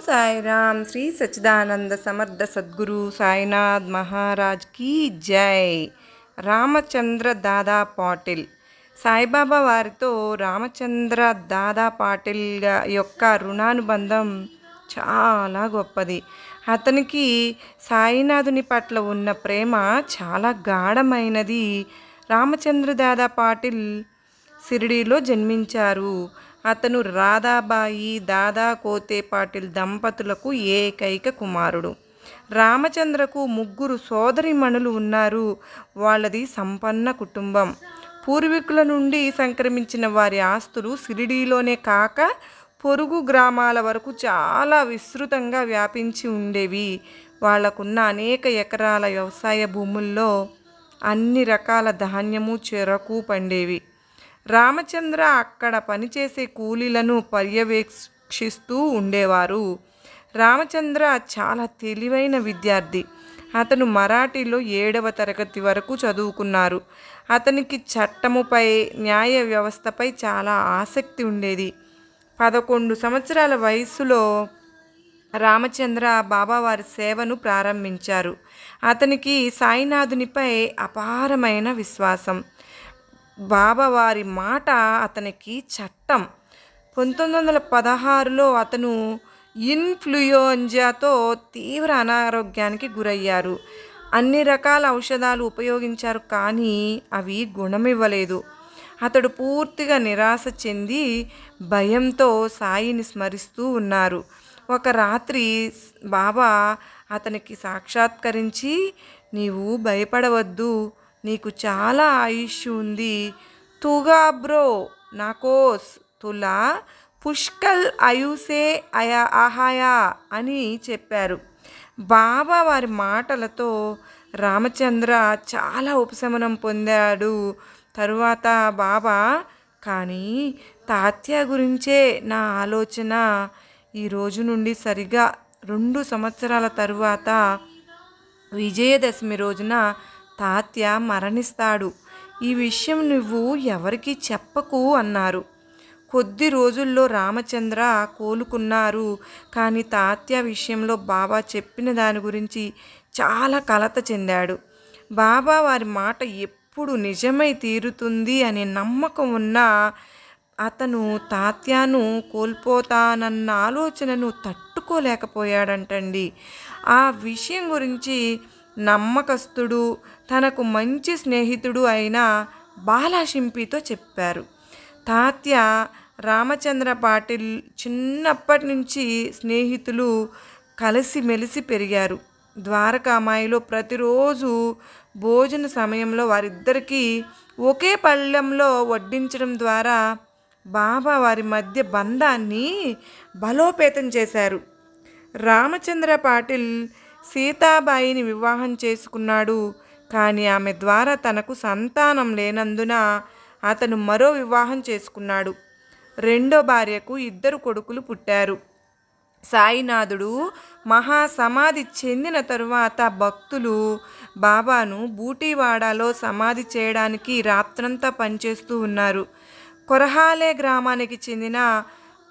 సాయిరామ్ శ్రీ సచ్చిదానంద సమర్థ సద్గురు సాయినాథ్ మహారాజ్ కీ జై. రామచంద్ర దాదా పాటిల్. సాయిబాబా వారితో రామచంద్ర దాదా పాటిల్ యొక్క రుణానుబంధం చాలా గొప్పది. అతనికి సాయినాథుని పట్ల ఉన్న ప్రేమ చాలా గాఢమైనది. రామచంద్ర దాదా పాటిల్ షిరిడీలో జన్మించారు. అతను రాధాబాయి దాదా కోతే పాటిల్ దంపతులకు ఏకైక కుమారుడు. రామచంద్రకు ముగ్గురు సోదరిమణులు ఉన్నారు. వాళ్ళది సంపన్న కుటుంబం. పూర్వీకుల నుండి సంక్రమించిన వారి ఆస్తులు షిరిడీలోనే కాక పొరుగు గ్రామాల వరకు చాలా విస్తృతంగా వ్యాపించి ఉండేవి. వాళ్ళకున్న అనేక ఎకరాల వ్యవసాయ భూముల్లో అన్ని రకాల ధాన్యము చెరకు పండేవి. రామచంద్ర అక్కడ పనిచేసే కూలీలను పర్యవేక్షిస్తూ ఉండేవారు. రామచంద్ర చాలా తెలివైన విద్యార్థి. అతను మరాఠీలో ఏడవ తరగతి వరకు చదువుకున్నారు. అతనికి చట్టముపై న్యాయ వ్యవస్థపై చాలా ఆసక్తి ఉండేది. పదకొండు సంవత్సరాల వయసులో రామచంద్ర బాబావారి సేవను ప్రారంభించారు. అతనికి సాయినాథునిపై అపారమైన విశ్వాసం. బాబావారి మాట అతనికి చట్టం. పంతొమ్మిది వందల పదహారులో అతను ఇన్ఫ్లుయెంజాతో తీవ్ర అనారోగ్యానికి గురయ్యారు. అన్ని రకాల ఔషధాలు ఉపయోగించారు కానీ అవి గుణమివ్వలేదు. అతడు పూర్తిగా నిరాశ చెంది భయంతో సాయిని స్మరిస్తూ ఉన్నారు. ఒక రాత్రి బాబా అతనికి సాక్షాత్కరించి నీవు భయపడవద్దు. నీకు చాలా ఆయుష్ ఉంది. తుగా బ్రో నాకోస్ తులా పుష్కల్ అయుసే అయా ఆహాయా అని చెప్పారు. బాబా వారి మాటలతో రామచంద్ర చాలా ఉపశమనం పొందాడు. తరువాత బాబా కానీ తాత్య గురించే నా ఆలోచన ఈ రోజు నుండి సరిగా రెండు సంవత్సరాల తరువాత విజయదశమి రోజున తాత్య మరణిస్తాడు. ఈ విషయం నువ్వు ఎవరికి చెప్పకు అన్నారు. కొద్ది రోజుల్లో రామచంద్ర కోలుకున్నారు. కానీ తాత్య విషయంలో బాబా చెప్పిన దాని గురించి చాలా కలత చెందాడు. బాబా వారి మాట ఎప్పుడు నిజమై తీరుతుంది అనే నమ్మకం ఉన్న అతను తాత్యాను కోల్పోతానన్న ఆలోచనను తట్టుకోలేకపోయాడంటండి. ఆ విషయం గురించి నమ్మకస్తుడు తనకు మంచి స్నేహితుడు అయిన బాలాశింపితో చెప్పారు. తాత్య రామచంద్ర పాటిల్ చిన్నప్పటి నుంచి స్నేహితులు కలిసి మెలిసి పెరిగారు. ద్వారకామాయిలో ప్రతిరోజు భోజన సమయంలో వారిద్దరికీ ఒకే పళ్ళెంలో వడ్డించడం ద్వారా బాబా వారి మధ్య బంధాన్ని బలోపేతం చేశారు. రామచంద్ర పాటిల్ సీతాబాయిని వివాహం చేసుకున్నాడు. కానీ ఆమె ద్వారా తనకు సంతానం లేనందున అతను మరో వివాహం చేసుకున్నాడు. రెండో భార్యకు ఇద్దరు కొడుకులు పుట్టారు. సాయినాథుడు మహాసమాధి చెందిన తరువాత భక్తులు బాబాను బూటీవాడలో సమాధి చేయడానికి రాత్రంతా పనిచేస్తూ ఉన్నారు. కొరహాలే గ్రామానికి చెందిన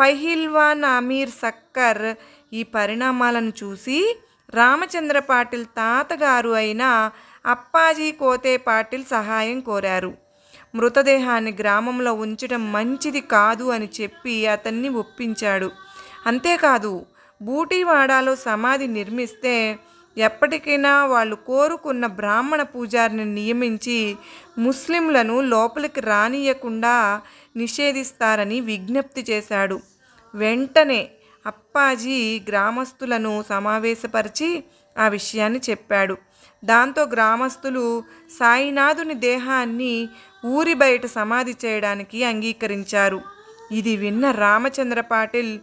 పహిల్వాన్ అమీర్ సక్కర్ ఈ పరిణామాలను చూసి రామచంద్ర పాటిల్ తాతగారు అయిన అప్పాజీ కోతే పాటిల్ సహాయం కోరారు. మృతదేహాన్ని గ్రామంలో ఉంచడం మంచిది కాదు అని చెప్పి అతన్ని ఒప్పించాడు. అంతేకాదు బూటీవాడాలో సమాధి నిర్మిస్తే ఎప్పటికైనా వాళ్ళు కోరుకున్న బ్రాహ్మణ పూజారిని నియమించి ముస్లింలను లోపలికి రానియకుండా నిషేధిస్తారని విజ్ఞప్తి చేశాడు. వెంటనే అప్పాజీ గ్రామస్తులను సమావేశపరిచి ఆ విషయాన్ని చెప్పాడు. దాంతో గ్రామస్తులు సాయినాథుని దేహాన్ని ఊరి బయట సమాధి చేయడానికి అంగీకరించారు. ఇది విన్న రామచంద్ర పాటిల్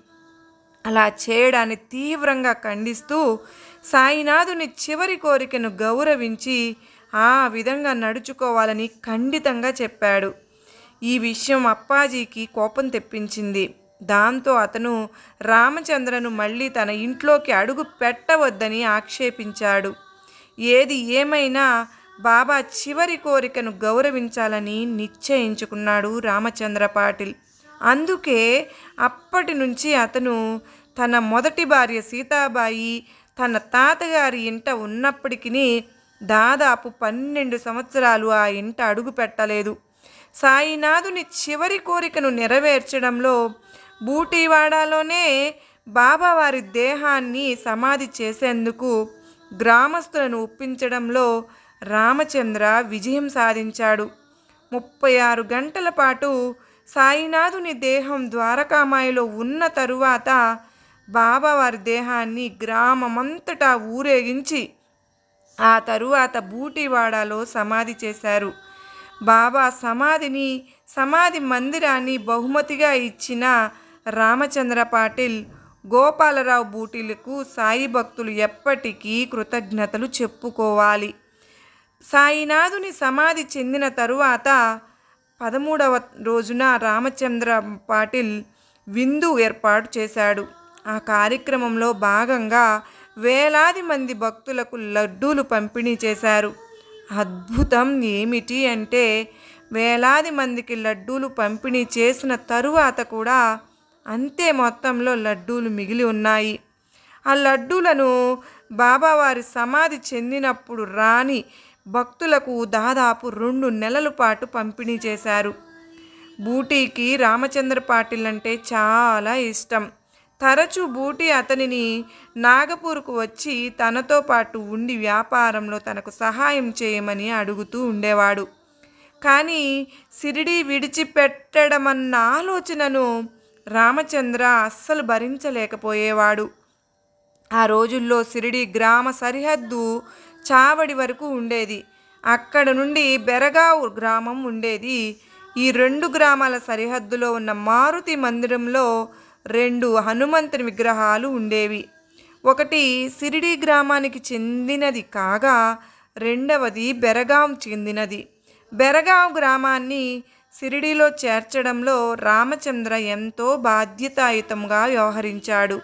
అలా చేయడాన్ని తీవ్రంగా ఖండిస్తూ సాయినాథుని చివరి కోరికను గౌరవించి ఆ విధంగా నడుచుకోవాలని ఖండితంగా చెప్పాడు. ఈ విషయం అప్పాజీకి కోపం తెప్పించింది. దాంతో అతను రామచంద్రను మళ్ళీ తన ఇంట్లోకి అడుగు పెట్టవద్దని ఆక్షేపించాడు. ఏది ఏమైనా బాబా చివరి కోరికను గౌరవించాలని నిశ్చయించుకున్నాడు రామచంద్ర పాటిల్. అందుకే అప్పటి నుంచి అతను తన మొదటి భార్య సీతాబాయి తన తాతగారి ఇంట ఉన్నప్పటికీ దాదాపు పన్నెండు సంవత్సరాలు ఆ ఇంట అడుగు పెట్టలేదు. సాయినాథుని చివరి కోరికను నెరవేర్చడంలో బూటీవాడలోనే బాబావారి దేహాన్ని సమాధి చేసేందుకు గ్రామస్తులను ఒప్పించడంలో రామచంద్ర విజయం సాధించాడు. ముప్పై ఆరు గంటల పాటు సాయినాథుని దేహం ద్వారకామాయిలో ఉన్న తరువాత బాబావారి దేహాన్ని గ్రామమంతటా ఊరేగించి ఆ తరువాత బూటివాడలో సమాధి చేశారు. బాబా సమాధిని సమాధి మందిరాన్ని బహుమతిగా ఇచ్చిన రామచంద్ర పాటిల్ గోపాలరావు బూటిలకు సాయి భక్తులు ఎప్పటికీ కృతజ్ఞతలు చెప్పుకోవాలి. సాయినాథుని సమాధి చెందిన తరువాత పదమూడవ రోజున రామచంద్ర పాటిల్ విందు ఏర్పాటు చేశాడు. ఆ కార్యక్రమంలో భాగంగా వేలాది మంది భక్తులకు లడ్డూలు పంపిణీ చేశారు. అద్భుతం ఏమిటి అంటే వేలాది మందికి లడ్డూలు పంపిణీ చేసిన తరువాత కూడా అంతే మొత్తంలో లడ్డూలు మిగిలి ఉన్నాయి. ఆ లడ్డూలను బాబావారి సమాధి చెందినప్పుడు రాని భక్తులకు దాదాపు రెండు నెలల పాటు పంపిణీ చేశారు. బూటీకి రామచంద్ర పాటిల్ అంటే చాలా ఇష్టం. తరచూ బూటీ అతనిని నాగపూర్కు వచ్చి తనతో పాటు ఉండి వ్యాపారంలో తనకు సహాయం చేయమని అడుగుతూ ఉండేవాడు. కానీ సిరిడి విడిచిపెట్టడమన్న ఆలోచనను రామచంద్ర అస్సలు భరించలేకపోయేవాడు. ఆ రోజుల్లో సిరిడి గ్రామ సరిహద్దు చావడి వరకు ఉండేది. అక్కడ నుండి బెరగావు గ్రామం ఉండేది. ఈ రెండు గ్రామాల సరిహద్దులో ఉన్న మారుతి మందిరంలో రెండు హనుమంతుని విగ్రహాలు ఉండేవి. ఒకటి సిరిడి గ్రామానికి చెందినది కాగా రెండవది బెరగాం చెందినది. బెరగాం గ్రామాన్ని సిరిడిలో చేర్చడంలో రామచంద్ర ఎంతో బాధ్యతాయుతంగా వ్యవహరించాడు.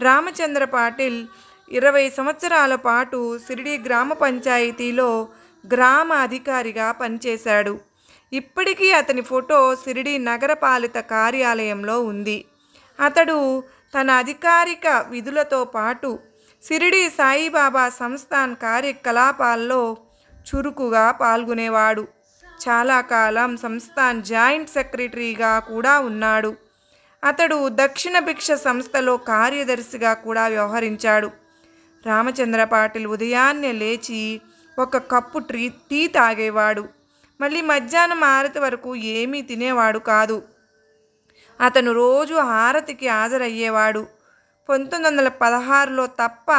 రామచంద్ర పాటిల్ ఇరవై సంవత్సరాల పాటు సిరిడి గ్రామ పంచాయతీలో గ్రామ అధికారిగా పనిచేశాడు. ఇప్పటికీ అతని ఫోటో సిరిడి నగరపాలిత కార్యాలయంలో ఉంది. అతడు తన అధికారిక విధులతో పాటు సిరిడి సాయిబాబా సంస్థాన్ కార్యకలాపాల్లో చురుకుగా పాల్గొనేవాడు. చాలా కాలం సంస్థాన్ జాయింట్ సెక్రటరీగా కూడా ఉన్నాడు. అతడు దక్షిణ భిక్ష సంస్థలో కార్యదర్శిగా కూడా వ్యవహరించాడు. రామచంద్ర పాటిల్ ఉదయాన్నే లేచి ఒక కప్పు ట్రీ టీ తాగేవాడు. మళ్ళీ మధ్యాహ్నం ఆరతి వరకు ఏమీ తినేవాడు కాదు. అతను రోజు హారతికి హాజరయ్యేవాడు. పంతొమ్మిది వందల పదహారులో తప్ప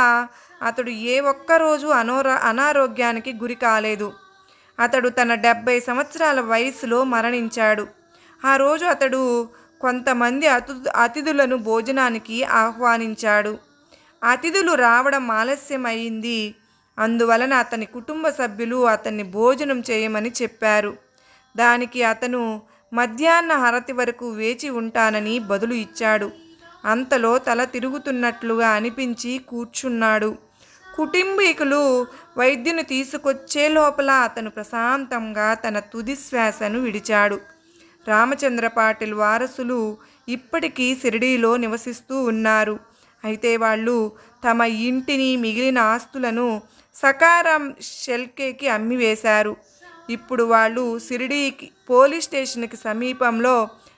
అతడు ఏ ఒక్క రోజు అనోరా అనారోగ్యానికి గురి కాలేదు. అతడు తన డెబ్భై సంవత్సరాల వయసులో మరణించాడు. ఆ రోజు అతడు కొంతమంది అతి అతిథులను భోజనానికి ఆహ్వానించాడు. అతిథులు రావడం ఆలస్యమైంది. అందువలన అతని కుటుంబ సభ్యులు అతన్ని భోజనం చేయమని చెప్పారు. దానికి అతను మధ్యాహ్న హరతి వరకు వేచి ఉంటానని బదులు ఇచ్చాడు. అంతలో తల తిరుగుతున్నట్లుగా అనిపించి కూర్చున్నాడు. కుటుంబీకులు వైద్యుని తీసుకొచ్చే లోపల అతను ప్రశాంతంగా తన తుది శ్వాసను విడిచాడు. రామచంద్ర పాటిల్ వారసులు ఇప్పటికీ షిరిడీలో నివసిస్తూ ఉన్నారు. అయితే వాళ్ళు తమ ఇంటిని మిగిలిన ఆస్తులను సకారం షెల్కేకి అమ్మివేశారు. ఇప్పుడు వాళ్ళు షిరిడీకి పోలీస్ స్టేషన్కి సమీపంలో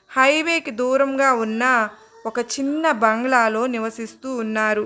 హైవేకి దూరంగా ఉన్న ఒక చిన్న బంగ్లాలో నివసిస్తూ ఉన్నారు.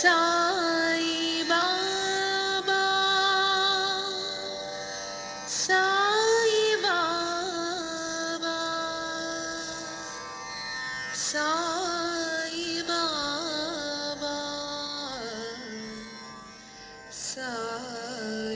సాయి